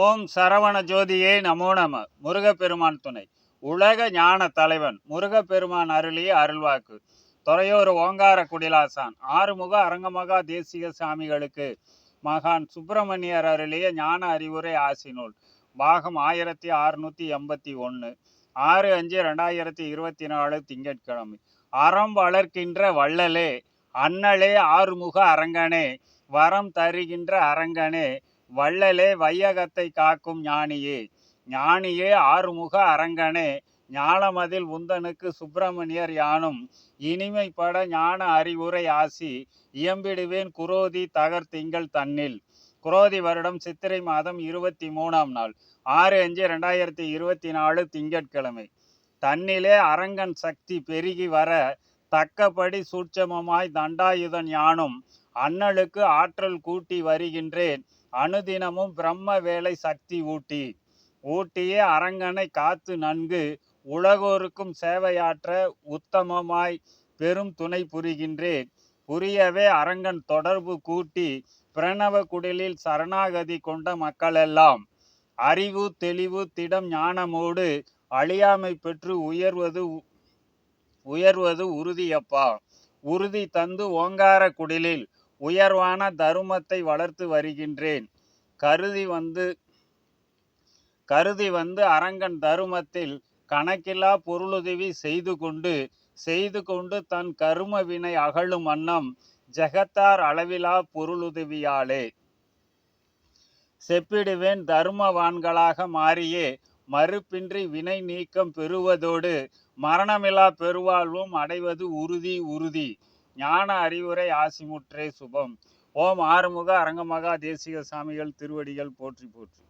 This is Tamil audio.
ஓம் சரவண ஜோதியே நமோ நம. முருகப்பெருமான் துணை. உலக ஞான தலைவன் முருகப்பெருமான் அருளிய அருள்வாக்கு. துறையோர் ஓங்கார குடிலாசான் ஆறுமுக அரங்கமகா தேசிக சாமிகளுக்கு மகான் சுப்பிரமணியர் அருளிய ஞான அறிவுரை ஆசினூல் பாகம் ஆயிரத்தி அறுநூத்தி எண்பத்தி ஒன்று ஆறு அஞ்சு ரெண்டாயிரத்தி இருபத்தி நாலு திங்கட்கிழமை. அறம் வளர்க்கின்ற வள்ளலே அண்ணலே ஆறுமுக அரங்கனே வரம் தருகின்ற அரங்கனே வள்ளலே வையகத்தை காக்கும் ஞானியே. ஞானியே ஆறுமுக அரங்கனே. ஞானமதில் உந்தனுக்கு சுப்பிரமணியர் யானும். இனிமைப்பட ஞான அறிவுரை ஆசி. இயம்பிடுவேன் குரோதி தகர் திங்கள் தன்னில். குரோதி வருடம் சித்திரை மாதம் இருபத்தி மூணாம் நாள். ஆறு அஞ்சு ரெண்டாயிரத்தி இருபத்தி நாலு திங்கட்கிழமை. தன்னிலே அரங்கன் சக்தி பெருகி வர தக்கபடி சூட்சமமாய் தண்டாயுதன் யானும் அண்ணலுக்கு ஆற்றல் கூட்டி வருகின்றேன். அனுதினமும் பிரம்ம வேலை சக்தி ஊட்டி. ஊட்டியே அரங்கனை காத்து நன்கு உலகோருக்கும் சேவையாற்ற உத்தமமாய் பெரும் துணை புரிகின்றேன். புரியவே அரங்கன் தொடர்பு கூட்டி பிரணவ குடிலில் சரணாகதி கொண்ட மக்களெல்லாம் அறிவு தெளிவு திடம் ஞானமோடு அழியாமை பெற்று உயர்வது உயர்வது உறுதியப்பா. உறுதி தந்து ஓங்கார குடிலில் உயர்வான தருமத்தை வளர்த்து வருகின்றேன். கருதி வந்து கருதி வந்து அரங்கன் தருமத்தில் கணக்கில்லா பொருளுதவி செய்து கொண்டு செய்து கொண்டு தன் கரும வினை அகழும் வண்ணம் ஜெகத்தார் அளவிலா பொருளுதவியாலே. செப்பிடுவேன் தருமவான்களாக மாறியே மறுப்பின்றி வினை நீக்கம் பெறுவதோடு மரணமில்லா பெருவாழ்வும் அடைவது உறுதி உறுதி. ஞான அறிவுரை ஆசிமுற்றே சுபம். ஓம் ஆறுமுக அரங்கமகா தேசிக சாமிகள் திருவடிகள் போற்றி போற்றி.